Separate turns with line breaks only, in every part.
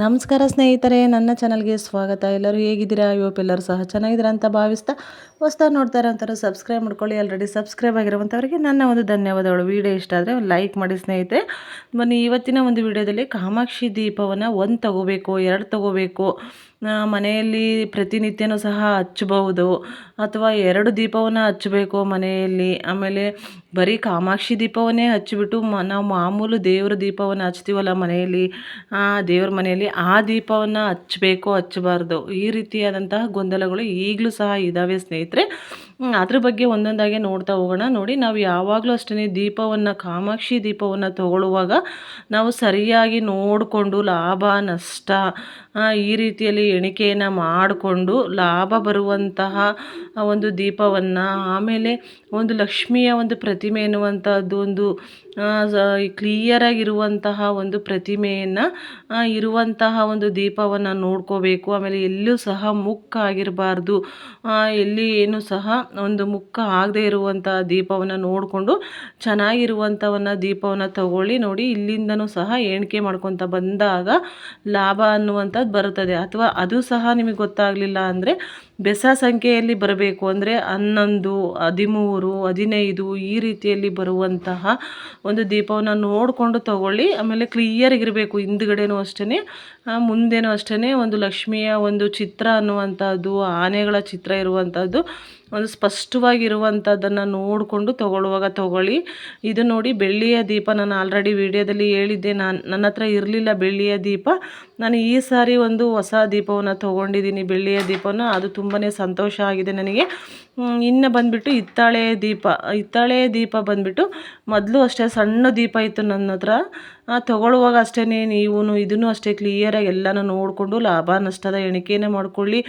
ನಮಸ್ಕಾರ ಸ್ನೇಹಿತರೆ ನನ್ನ ಚಾನಲ್ಗೆ ಸ್ವಾಗತ. ಎಲ್ಲರೂ ಹೇಗಿದ್ದೀರಾ? ಯುವಪ್ ಎಲ್ಲರೂ ಸಹ ಚೆನ್ನಾಗಿದ್ದೀರಾ ಅಂತ ಭಾವಿಸ್ತಾ ಹೊಸ್ದಾಗಿ ನೋಡ್ತಾರೆ ಇರೋಂಥವ್ರು ಸಬ್ಸ್ಕ್ರೈಬ್ ಮಾಡ್ಕೊಳ್ಳಿ. ಆಲ್ರೆಡಿ ಸಬ್ಸ್ಕ್ರೈಬ್ ಆಗಿರುವಂಥವ್ರಿಗೆ ನನ್ನ ಒಂದು ಧನ್ಯವಾದಗಳು. ವಿಡಿಯೋ ಇಷ್ಟ ಆದರೆ ಲೈಕ್ ಮಾಡಿ ಸ್ನೇಹಿತರೆ. ಬನ್ನಿ, ಇವತ್ತಿನ ಒಂದು ವಿಡಿಯೋದಲ್ಲಿ ಕಾಮಾಕ್ಷಿ ದೀಪವನ್ನು ಒಂದು ತಗೋಬೇಕು, ಎರಡು ತಗೋಬೇಕು. ಮನೆಯಲ್ಲಿ ಪ್ರತಿನಿತ್ಯನೂ ಸಹ ಹಚ್ಚಬಹುದು. ಅಥವಾ ಎರಡು ದೀಪವನ್ನು ಹಚ್ಚಬೇಕು ಮನೆಯಲ್ಲಿ. ಆಮೇಲೆ ಬರೀ ಕಾಮಾಕ್ಷಿ ದೀಪವನ್ನೇ ಹಚ್ಚಿಬಿಟ್ಟು ಮ, ನಾವು ಮಾಮೂಲು ದೇವರ ದೀಪವನ್ನು ಹಚ್ತೀವಲ್ಲ ಮನೆಯಲ್ಲಿ. ಆ, ದೇವ್ರ ಮನೆಯಲ್ಲಿ ಆ ದೀಪವನ್ನು ಹಚ್ಚಬೇಕು, ಹಚ್ಚಬಾರ್ದು. ಈ ರೀತಿಯಾದಂತಹ ಗೊಂದಲಗಳು ಈಗಲೂ ಸಹ ಇದ್ದಾವೆ ಸ್ನೇಹಿತರೆ. ಹ್ಮ್, ಅದ್ರ ಬಗ್ಗೆ ಒಂದೊಂದಾಗೆ ನೋಡ್ತಾ ಹೋಗೋಣ. ನೋಡಿ, ನಾವು ಯಾವಾಗಲೂ ಅಷ್ಟೇ ದೀಪವನ್ನು, ಕಾಮಾಕ್ಷಿ ದೀಪವನ್ನು ತಗೊಳ್ಳುವಾಗ ನಾವು ಸರಿಯಾಗಿ ನೋಡಿಕೊಂಡು ಲಾಭ, ನಷ್ಟ ಈ ರೀತಿಯಲ್ಲಿ ಎಣಿಕೆಯನ್ನು ಮಾಡಿಕೊಂಡು ಲಾಭ ಬರುವಂತಹ ಒಂದು ದೀಪವನ್ನು, ಆಮೇಲೆ ಒಂದು ಲಕ್ಷ್ಮಿಯ ಒಂದು ಪ್ರತಿಮೆ ಎನ್ನುವಂಥದ್ದು ಒಂದು ಕ್ಲಿಯರಾಗಿರುವಂತಹ ಒಂದು ಪ್ರತಿಮೆಯನ್ನು ಇರುವಂತಹ ಒಂದು ದೀಪವನ್ನು ನೋಡ್ಕೋಬೇಕು. ಆಮೇಲೆ ಎಲ್ಲೂ ಸಹ ಮುಕ್ಕಾಗಿರಬಾರ್ದು. ಎಲ್ಲಿ ಏನು ಸಹ ಒಂದು ಮುಕ್ಕ ಆಗದೆ ಇರುವಂಥ ದೀಪವನ್ನು ನೋಡಿಕೊಂಡು ಚೆನ್ನಾಗಿರುವಂಥವನ್ನ ದೀಪವನ್ನು ತಗೊಳ್ಳಿ ನೋಡಿ, ಇಲ್ಲಿಂದನೂ ಸಹ ಎಣಿಕೆ ಮಾಡ್ಕೊತ ಬಂದಾಗ ಲಾಭ ಅನ್ನುವಂಥದ್ದು ಬರುತ್ತದೆ. ಅಥವಾ ಅದು ಸಹ ನಿಮಗೆ ಗೊತ್ತಾಗಲಿಲ್ಲ ಅಂದರೆ ಬೆಸ ಸಂಖ್ಯೆಯಲ್ಲಿ ಬರಬೇಕು. ಅಂದರೆ ಹನ್ನೊಂದು, ಹದಿಮೂರು, ಹದಿನೈದು ಈ ರೀತಿಯಲ್ಲಿ ಬರುವಂತಹ ಒಂದು ದೀಪವನ್ನು ನೋಡಿಕೊಂಡು ತಗೊಳ್ಳಿ. ಆಮೇಲೆ ಕ್ಲಿಯರ್ ಇರಬೇಕು ಹಿಂದ್ಗಡೆನೂ ಅಷ್ಟೇ ಮುಂದೆನೂ ಅಷ್ಟೇ ಒಂದು ಲಕ್ಷ್ಮಿಯ ಒಂದು ಚಿತ್ರ ಅನ್ನುವಂಥದ್ದು, ಆನೆಗಳ ಚಿತ್ರ ಇರುವಂಥದ್ದು ಒಂದು ಸ್ಪಷ್ಟವಾಗಿರುವಂಥದ್ದನ್ನು ನೋಡಿಕೊಂಡು ತಗೊಳ್ಳುವಾಗ ತಗೊಳ್ಳಿ. ಇದು ನೋಡಿ ಬೆಳ್ಳಿಯ ದೀಪ, ನಾನು ಆಲ್ರೆಡಿ ವಿಡಿಯೋದಲ್ಲಿ ಹೇಳಿದ್ದೆ, ನಾನು ನನ್ನ ಹತ್ರ ಇರಲಿಲ್ಲ ಬೆಳ್ಳಿಯ ದೀಪ. ನಾನು ಈ ಸಾರಿ ಒಂದು ಹೊಸ ದೀಪವನ್ನು ತೊಗೊಂಡಿದ್ದೀನಿ, ಬೆಳ್ಳಿಯ ದೀಪವನ್ನು. ಅದು ತುಂಬಾ ಸಂತೋಷ ಆಗಿದೆ ನನಗೆ. ಇನ್ನು ಬಂದುಬಿಟ್ಟು ಹಿತ್ತಾಳೆ ದೀಪ. ಹಿತ್ತಾಳೆ ದೀಪ ಬಂದುಬಿಟ್ಟು ಮೊದಲು ಅಷ್ಟೇ ಸಣ್ಣ ದೀಪ ಇತ್ತು ನನ್ನ ಹತ್ರ. ತಗೊಳ್ಳುವಾಗ ಅಷ್ಟೇ ನೀವು ಇದನ್ನು ಅಷ್ಟೇ ಕ್ಲಿಯರಾಗಿ ಎಲ್ಲನೂ ನೋಡಿಕೊಂಡು ಲಾಭ ನಷ್ಟದ ಎಣಿಕೆನೇ ಮಾಡ್ಕೊಳ್ಳಿ.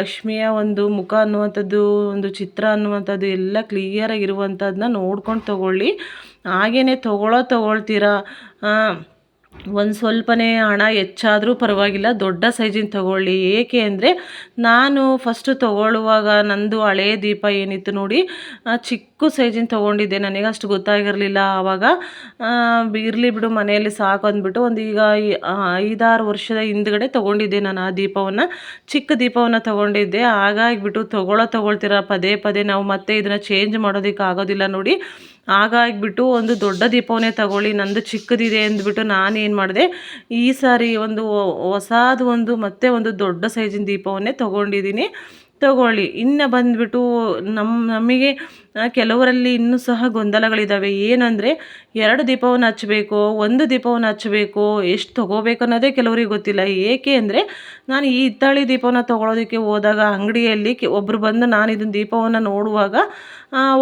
ಲಕ್ಷ್ಮಿಯ ಒಂದು ಮುಖ ಅನ್ನುವಂಥದ್ದು, ಒಂದು ಚಿತ್ರ ಅನ್ನುವಂಥದ್ದು ಎಲ್ಲ ಕ್ಲಿಯರಾಗಿರುವಂಥದ್ದನ್ನ ನೋಡ್ಕೊಂಡು ತಗೊಳ್ಳಿ. ಹಾಗೆಯೇ ತಗೊಳ್ಳೋ ತಗೊಳ್ತೀರಾ? ಒಂದು ಸ್ವಲ್ಪನೇ ಹಣ ಹೆಚ್ಚಾದರೂ ಪರವಾಗಿಲ್ಲ, ದೊಡ್ಡ ಸೈಜಿನ ತಗೊಳ್ಳಿ. ಏಕೆ ಅಂದರೆ ನಾನು ಫಸ್ಟು ತಗೊಳ್ಳುವಾಗ ನಂದು ಹಳೇ ದೀಪ ಏನಿತ್ತು ನೋಡಿ ಚಿಕ್ಕ ಸೈಜಿನ ತೊಗೊಂಡಿದ್ದೆ. ನನಗೆ ಅಷ್ಟು ಗೊತ್ತಾಗಿರಲಿಲ್ಲ. ಆವಾಗ ಇರಲಿ ಬಿಡು, ಮನೆಯಲ್ಲಿ ಸಾಕು ಅಂದ್ಬಿಟ್ಟು ಒಂದು ಈಗ ಐದಾರು ವರ್ಷದ ಹಿಂದ್ಗಡೆ ತೊಗೊಂಡಿದ್ದೆ ನಾನು ಆ ದೀಪವನ್ನು. ಚಿಕ್ಕ ದೀಪವನ್ನು ತೊಗೊಂಡಿದ್ದೆ. ಹಾಗಾಗಿಬಿಟ್ಟು ತಗೊಳ್ಳೋ ತೊಗೊಳ್ತೀರ? ಪದೇ ಪದೇ ನಾವು ಮತ್ತೆ ಇದನ್ನು ಚೇಂಜ್ ಮಾಡೋದಕ್ಕೆ ಆಗೋದಿಲ್ಲ ನೋಡಿ. ಹಾಗಾಗಿಬಿಟ್ಟು ಒಂದು ದೊಡ್ಡ ದೀಪವನ್ನೇ ತಗೊಳ್ಳಿ, ನಂದು ಚಿಕ್ಕದಿದೆ ಅಂದ್ಬಿಟ್ಟು ನಾನು ಏನು ಮಾಡಿದೆ, ಈ ಸಾರಿ ಒಂದು ಹೊಸಾದು ಒಂದು ಮತ್ತೆ ಒಂದು ದೊಡ್ಡ ಸೈಜಿನ ದೀಪವನ್ನೇ ತಗೊಂಡಿದ್ದೀನಿ. ತಗೊಳ್ಳಿ. ಇನ್ನು ಬಂದುಬಿಟ್ಟು ನಮ್ಮ ನಮಗೆ ಕೆಲವರಲ್ಲಿ ಇನ್ನೂ ಸಹ ಗೊಂದಲಗಳಿದ್ದಾವೆ ಏನಂದರೆ, ಎರಡು ದೀಪವನ್ನು ಹಚ್ಚಬೇಕು ಒಂದು ದೀಪವನ್ನು ಹಚ್ಚಬೇಕು ಎಷ್ಟು ತೊಗೋಬೇಕು ಅನ್ನೋದೇ ಕೆಲವರಿಗೆ ಗೊತ್ತಿಲ್ಲ. ಏಕೆ ಅಂದರೆ, ನಾನು ಈ ಹಿತ್ತಾಳಿ ದೀಪವನ್ನು ತೊಗೊಳೋದಕ್ಕೆ ಹೋದಾಗ ಅಂಗಡಿಯಲ್ಲಿ ಒಬ್ಬರು ಬಂದು ನಾನು ಇದನ್ನು ದೀಪವನ್ನು ನೋಡುವಾಗ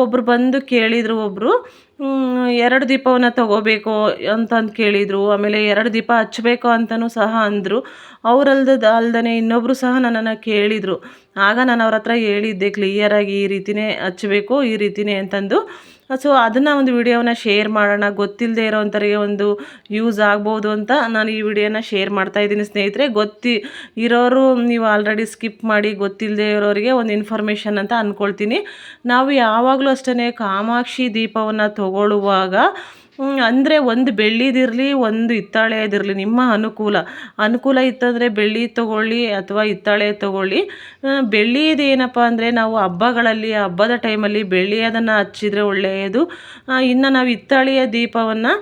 ಒಬ್ಬರು ಬಂದು ಕೇಳಿದರು ಒಬ್ಬರು ಎರಡು ದೀಪವನ್ನು ತಗೋಬೇಕು ಅಂತಂದು ಕೇಳಿದರು. ಆಮೇಲೆ ಎರಡು ದೀಪ ಹಚ್ಚಬೇಕು ಅಂತಲೂ ಸಹ ಅಂದರು. ಅವರಲ್ದ ಅಲ್ದೇ ಇನ್ನೊಬ್ಬರು ಸಹ ನನ್ನನ್ನು ಕೇಳಿದರು. ಆಗ ನಾನು ಅವ್ರ ಹತ್ರ ಹೇಳಿದ್ದೆ ಕ್ಲಿಯರಾಗಿ ಈ ರೀತಿನೇ ಹಚ್ಚಬೇಕು ಈ ರೀತಿನೇ ಅಂತಂದು. ಸೊ ಅದನ್ನು ಒಂದು ವಿಡಿಯೋನ ಶೇರ್ ಮಾಡೋಣ ಗೊತ್ತಿಲ್ಲದೆ ಇರೋವಂಥವ್ರಿಗೆ ಒಂದು ಯೂಸ್ ಆಗ್ಬೋದು ಅಂತ ನಾನು ಈ ವಿಡಿಯೋನ ಶೇರ್ ಮಾಡ್ತಾ ಇದ್ದೀನಿ ಸ್ನೇಹಿತರೆ. ಗೊತ್ತಿ, ಇರೋರು ನೀವು ಆಲ್ರೆಡಿ ಸ್ಕಿಪ್ ಮಾಡಿ ಗೊತ್ತಿಲ್ಲದೆ ಇರೋರಿಗೆ ಒಂದು ಇನ್ಫಾರ್ಮೇಷನ್ ಅಂತ ಅಂದ್ಕೊಳ್ತೀನಿ ನಾವು ಯಾವಾಗಲೂ ಅಷ್ಟೇ ಕಾಮಾಕ್ಷಿ ದೀಪವನ್ನು ತಗೊಳ್ಳುವಾಗ ಅಂದರೆ ಒಂದು ಬೆಳ್ಳಿದಿರಲಿ, ಒಂದು ಹಿತ್ತಾಳೆದಿರಲಿ, ನಿಮ್ಮ ಅನುಕೂಲ. ಅನುಕೂಲ ಇತ್ತಂದರೆ ಬೆಳ್ಳಿ ತೊಗೊಳ್ಳಿ ಅಥವಾ ಹಿತ್ತಾಳೆ ತೊಗೊಳ್ಳಿ. ಬೆಳ್ಳಿದು ಏನಪ್ಪ ಅಂದರೆ ನಾವು ಹಬ್ಬಗಳಲ್ಲಿ, ಹಬ್ಬದ ಟೈಮಲ್ಲಿ ಬೆಳ್ಳಿಯದನ್ನು ಹಚ್ಚಿದರೆ ಒಳ್ಳೆಯದು ಇನ್ನು ನಾವು ಹಿತ್ತಾಳೆಯ ದೀಪವನ್ನು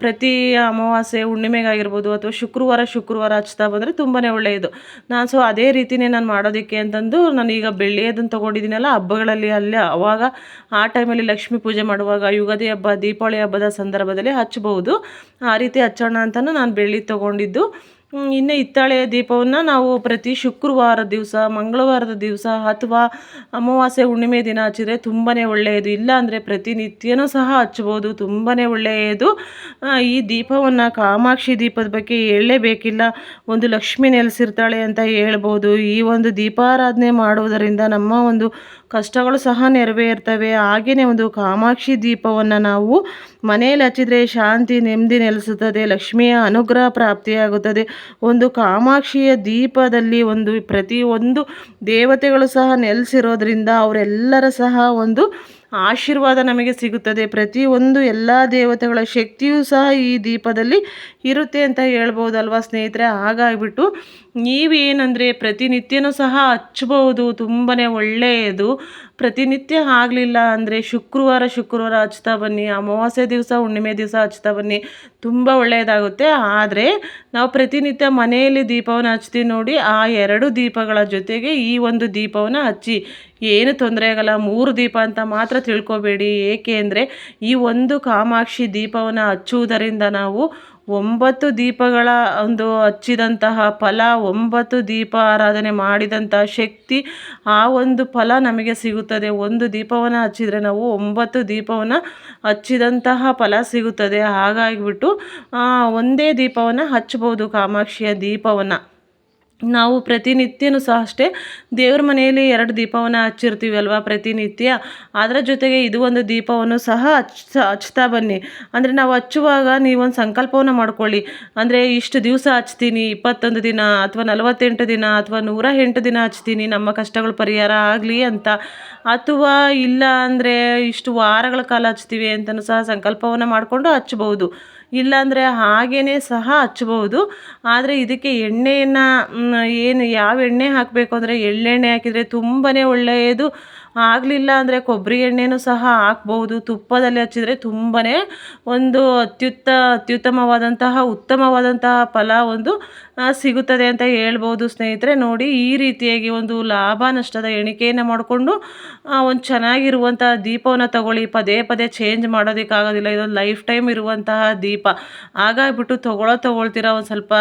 ಪ್ರತಿ ಅಮಾವಾಸ್ಯೆ, ಹುಣ್ಣಿಮೆಗಾಗಿರ್ಬೋದು ಅಥವಾ ಶುಕ್ರವಾರ ಶುಕ್ರವಾರ ಹಚ್ತಾ ಬಂದರೆ ತುಂಬಾ ಒಳ್ಳೆಯದು. ನಾನು ಸೊ ಅದೇ ರೀತಿಯೇ ನಾನು ಮಾಡೋದಕ್ಕೆ ಅಂತಂದು ನಾನು ನಾನೀಗ ಬೆಳ್ಳಿಯದನ್ನು ತೊಗೊಂಡಿದ್ದೀನಲ್ಲ, ಹಬ್ಬಗಳಲ್ಲಿ ಅಲ್ಲೇ ಅವಾಗ ಆ ಟೈಮಲ್ಲಿ ಲಕ್ಷ್ಮೀ ಪೂಜೆ ಮಾಡುವಾಗ ಯುಗಾದಿ ಹಬ್ಬ, ದೀಪಾವಳಿ ಹಬ್ಬದ ಸಂದರ್ಭದಲ್ಲಿ ಹಚ್ಚಬಹುದು ಆ ರೀತಿ ಹಚ್ಚೋಣ ಅಂತಲೂ ನಾನು ಬೆಳ್ಳಿ ತೊಗೊಂಡಿದ್ದು. ಇನ್ನು ಹಿತ್ತಾಳೆಯ ದೀಪವನ್ನು ನಾವು ಪ್ರತಿ ಶುಕ್ರವಾರ ದಿವಸ, ಮಂಗಳವಾರದ ದಿವಸ ಅಥವಾ ಅಮಾವಾಸ್ಯೆ ಹುಣ್ಣಿಮೆ ದಿನ ಹಚ್ಚಿದ್ರೆ ತುಂಬಾ ಒಳ್ಳೆಯದು. ಇಲ್ಲ ಅಂದರೆ ಪ್ರತಿನಿತ್ಯನೂ ಸಹ ಹಚ್ಬೋದು ತುಂಬಾ ಒಳ್ಳೆಯದು. ಈ ದೀಪವನ್ನು ಕಾಮಾಕ್ಷಿ ದೀಪದ ಬಗ್ಗೆ ಹೇಳಲೇಬೇಕಿಲ್ಲ. ಒಂದು ಲಕ್ಷ್ಮಿ ನೆಲೆಸಿರ್ತಾಳೆ ಅಂತ ಹೇಳ್ಬೋದು. ಈ ಒಂದು ದೀಪಾರಾಧನೆ ಮಾಡುವುದರಿಂದ ನಮ್ಮ ಒಂದು ಕಷ್ಟಗಳು ಸಹ ನೆರವೇರ್ತವೆ. ಹಾಗೆಯೇ ಒಂದು ಕಾಮಾಕ್ಷಿ ದೀಪವನ್ನು ನಾವು ಮನೆಯಲ್ಲಿ ಹಚ್ಚಿದರೆ ಶಾಂತಿ, ನೆಮ್ಮದಿ ನೆಲೆಸುತ್ತದೆ, ಲಕ್ಷ್ಮಿಯ ಅನುಗ್ರಹ ಪ್ರಾಪ್ತಿಯಾಗುತ್ತದೆ. ಒಂದು ಕಾಮಾಕ್ಷಿಯ ದೀಪದಲ್ಲಿ ಒಂದು ಪ್ರತಿಯೊಂದು ದೇವತೆಗಳು ಸಹ ನೆಲೆಸಿರೋದ್ರಿಂದ ಅವರೆಲ್ಲರ ಸಹ ಒಂದು ಆಶೀರ್ವಾದ ನಮಗೆ ಸಿಗುತ್ತದೆ. ಪ್ರತಿಯೊಂದು ಎಲ್ಲ ದೇವತೆಗಳ ಶಕ್ತಿಯೂ ಸಹ ಈ ದೀಪದಲ್ಲಿ ಇರುತ್ತೆ ಅಂತ ಹೇಳ್ಬೋದಲ್ವಾ ಸ್ನೇಹಿತರೆ? ಹಾಗಾಗಿಬಿಟ್ಟು ನೀವೇನಂದರೆ ಪ್ರತಿನಿತ್ಯನೂ ಸಹ ಹಚ್ಬೋದು ತುಂಬಾ ಒಳ್ಳೆಯದು. ಪ್ರತಿನಿತ್ಯ ಆಗಲಿಲ್ಲ ಅಂದರೆ ಶುಕ್ರವಾರ ಶುಕ್ರವಾರ ಹಚ್ತಾ ಬನ್ನಿ, ಅಮಾವಾಸ್ಯೆ ದಿವಸ, ಹುಣ್ಣಿಮೆ ದಿವಸ ಹಚ್ತಾ ಬನ್ನಿ, ತುಂಬ ಒಳ್ಳೆಯದಾಗುತ್ತೆ. ಆದರೆ ನಾವು ಪ್ರತಿನಿತ್ಯ ಮನೆಯಲ್ಲಿ ದೀಪವನ್ನು ಹಚ್ತೀವಿ ನೋಡಿ, ಆ ಎರಡು ದೀಪಗಳ ಜೊತೆಗೆ ಈ ಒಂದು ದೀಪವನ್ನು ಹಚ್ಚಿ. ಏನು ತೊಂದರೆ ಆಗಲ್ಲ, ಮೂರು ದೀಪ ಅಂತ ಮಾತ್ರ ತಿಳ್ಕೊಬೇಡಿ. ಏಕೆ ಅಂದರೆ ಈ ಒಂದು ಕಾಮಾಕ್ಷಿ ದೀಪವನ್ನು ಹಚ್ಚುವುದರಿಂದ ನಾವು ಒಂಬತ್ತು ದೀಪಗಳ ಒಂದು ಹಚ್ಚಿದಂತಹ ಫಲ, ಒಂಬತ್ತು ದೀಪ ಆರಾಧನೆ ಮಾಡಿದಂತಹ ಶಕ್ತಿ, ಆ ಒಂದು ಫಲ ನಮಗೆ ಸಿಗುತ್ತದೆ. ಒಂದು ದೀಪವನ್ನು ಹಚ್ಚಿದರೆ ನಾವು ಒಂಬತ್ತು ದೀಪವನ್ನು ಹಚ್ಚಿದಂತಹ ಫಲ ಸಿಗುತ್ತದೆ. ಹಾಗಾಗಿಬಿಟ್ಟು ಒಂದೇ ದೀಪವನ್ನು ಹಚ್ಬೋದು ಕಾಮಾಕ್ಷಿಯ ದೀಪವನ್ನು. ನಾವು ಪ್ರತಿನಿತ್ಯನೂ ಸಹ ಅಷ್ಟೇ ದೇವ್ರ ಮನೆಯಲ್ಲಿ ಎರಡು ದೀಪವನ್ನು ಹಚ್ಚಿರ್ತೀವಿ ಅಲ್ವಾ ಪ್ರತಿನಿತ್ಯ? ಅದರ ಜೊತೆಗೆ ಇದು ಒಂದು ದೀಪವನ್ನು ಸಹ ಹಚ್ ಹಚ್ತಾ ಬನ್ನಿ. ಅಂದರೆ ನಾವು ಹಚ್ಚುವಾಗ ನೀವೊಂದು ಸಂಕಲ್ಪವನ್ನು ಮಾಡ್ಕೊಳ್ಳಿ. ಅಂದರೆ ಇಷ್ಟು ದಿವಸ ಹಚ್ತೀನಿ, ಇಪ್ಪತ್ತೊಂದು ದಿನ ಅಥವಾ ನಲವತ್ತೆಂಟು ದಿನ ಅಥವಾ ನೂರ ಎಂಟು ದಿನ ಹಚ್ತೀನಿ, ನಮ್ಮ ಕಷ್ಟಗಳು ಪರಿಹಾರ ಆಗಲಿ ಅಂತ. ಅಥವಾ ಇಲ್ಲ ಅಂದರೆ ಇಷ್ಟು ವಾರಗಳ ಕಾಲ ಹಚ್ತೀವಿ ಅಂತಲೂ ಸಹ ಸಂಕಲ್ಪವನ್ನು ಮಾಡಿಕೊಂಡು ಹಚ್ಬೋದು. ಇಲ್ಲಾಂದರೆ ಹಾಗೇ ಸಹ ಹಚ್ಬೋದು ಆದರೆ ಇದಕ್ಕೆ ಎಣ್ಣೆಯನ್ನು ಏನು ಯಾವ ಎಣ್ಣೆ ಹಾಕಬೇಕು ಅಂದರೆ ಎಳ್ಳೆಣ್ಣೆ ಹಾಕಿದರೆ ತುಂಬನೇ ಒಳ್ಳೆಯದು. ಆಗಲಿಲ್ಲ ಅಂದರೆ ಕೊಬ್ಬರಿ ಎಣ್ಣೆನೂ ಸಹ ಹಾಕ್ಬೋದು. ತುಪ್ಪದಲ್ಲಿ ಹಚ್ಚಿದರೆ ತುಂಬಾ ಒಂದು ಅತ್ಯುತ್ತ, ಅತ್ಯುತ್ತಮವಾದಂತಹ, ಉತ್ತಮವಾದಂತಹ ಫಲ ಒಂದು ಸಿಗುತ್ತದೆ ಅಂತ ಹೇಳ್ಬೋದು. ಸ್ನೇಹಿತರೆ, ನೋಡಿ ಈ ರೀತಿಯಾಗಿ ಒಂದು ಲಾಭ ನಷ್ಟದ ಎಣಿಕೆಯನ್ನು ಮಾಡಿಕೊಂಡು ಒಂದು ಚೆನ್ನಾಗಿರುವಂಥ ದೀಪವನ್ನು ತಗೊಳ್ಳಿ. ಪದೇ ಪದೇ ಚೇಂಜ್ ಮಾಡೋದಕ್ಕಾಗೋದಿಲ್ಲ. ಇದೊಂದು ಲೈಫ್ ಟೈಮ್ ಇರುವಂತಹ ದೀಪ. ಹಾಗಾಗ್ಬಿಟ್ಟು ತೊಗೊಳ್ಳೋ ತೊಗೊಳ್ತೀರ ಒಂದು ಸ್ವಲ್ಪ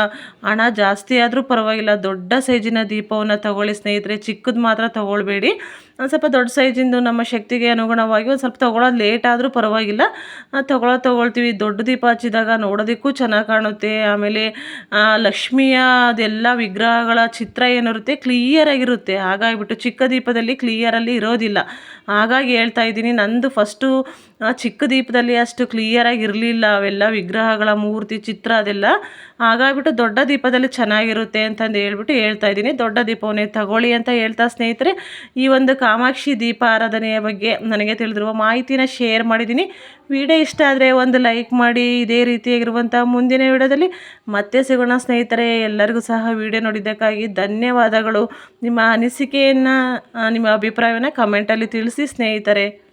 ಹಣ ಜಾಸ್ತಿ ಆದರೂ ಪರವಾಗಿಲ್ಲ. ದೊಡ್ಡ ಸೈಜಿನ ದೀಪವನ್ನು ತಗೊಳ್ಳಿ ಸ್ನೇಹಿತರೆ. ಚಿಕ್ಕದು ಮಾತ್ರ ತಗೊಳ್ಬೇಡಿ. ಒಂದು ಸ್ವಲ್ಪ ದೊಡ್ಡ ಸೈಜಿಂದು ನಮ್ಮ ಶಕ್ತಿಗೆ ಅನುಗುಣವಾಗಿ ಒಂದು ಸ್ವಲ್ಪ ತೊಗೊಳೋದು ಲೇಟ್ ಆದರೂ ಪರವಾಗಿಲ್ಲ. ತೊಗೊಳೋದು ತೊಗೊಳ್ತೀವಿ. ದೊಡ್ಡ ದೀಪ ಹಚ್ಚಿದಾಗ ನೋಡೋದಕ್ಕೂ ಚೆನ್ನಾಗಿ ಕಾಣುತ್ತೆ. ಆಮೇಲೆ ಲಕ್ಷ್ಮಿಯ ಅದೆಲ್ಲ ವಿಗ್ರಹಗಳ ಚಿತ್ರ ಏನಿರುತ್ತೆ ಕ್ಲಿಯರಾಗಿರುತ್ತೆ ಹಾಗಾಗಿಬಿಟ್ಟು ಚಿಕ್ಕ ದೀಪದಲ್ಲಿ ಕ್ಲಿಯರಲ್ಲಿ ಇರೋದಿಲ್ಲ. ಹಾಗಾಗಿ ಹೇಳ್ತಾ ಇದ್ದೀನಿ, ನಂದು ಫಸ್ಟು ಚಿಕ್ಕ ದೀಪದಲ್ಲಿ ಅಷ್ಟು ಕ್ಲಿಯರಾಗಿ ಇರಲಿಲ್ಲ. ಅವೆಲ್ಲ ವಿಗ್ರಹಗಳ ಮೂರ್ತಿ, ಚಿತ್ರ ಅದೆಲ್ಲ. ಹಾಗಾಗಿಬಿಟ್ಟು ದೊಡ್ಡ ದೀಪದಲ್ಲಿ ಚೆನ್ನಾಗಿರುತ್ತೆ ಅಂತಂದು ಹೇಳ್ಬಿಟ್ಟು ಹೇಳ್ತಾ ಇದ್ದೀನಿ. ದೊಡ್ಡ ದೀಪವನ್ನೇ ತಗೊಳ್ಳಿ ಅಂತ ಹೇಳ್ತಾ ಸ್ನೇಹಿತರೆ. ಈ ಒಂದು ಕಾಮಾಕ್ಷಿ ದೀಪ ಆರಾಧನೆಯ ಬಗ್ಗೆ ನನಗೆ ತಿಳಿದಿರುವ ಮಾಹಿತಿನ ಶೇರ್ ಮಾಡಿದ್ದೀನಿ. ವಿಡಿಯೋ ಇಷ್ಟ ಆದರೆ ಒಂದು ಲೈಕ್ ಮಾಡಿ, ಇದೇ ರೀತಿಯಾಗಿರುವಂಥ ಮುಂದಿನ ವಿಡಿಯೋದಲ್ಲಿ ಮತ್ತೆ ಸಿಗೋಣ ಸ್ನೇಹಿತರೆ. ಎಲ್ಲರಿಗೂ ಸಹ ವಿಡಿಯೋ ನೋಡಿದ್ದಕ್ಕಾಗಿ ಧನ್ಯವಾದಗಳು. ನಿಮ್ಮ ಅನಿಸಿಕೆಯನ್ನು ನಿಮ್ಮ ಅಭಿಪ್ರಾಯವನ್ನು ಕಮೆಂಟಲ್ಲಿ ತಿಳಿಸಿ ಸ್ನೇಹಿತರೆ.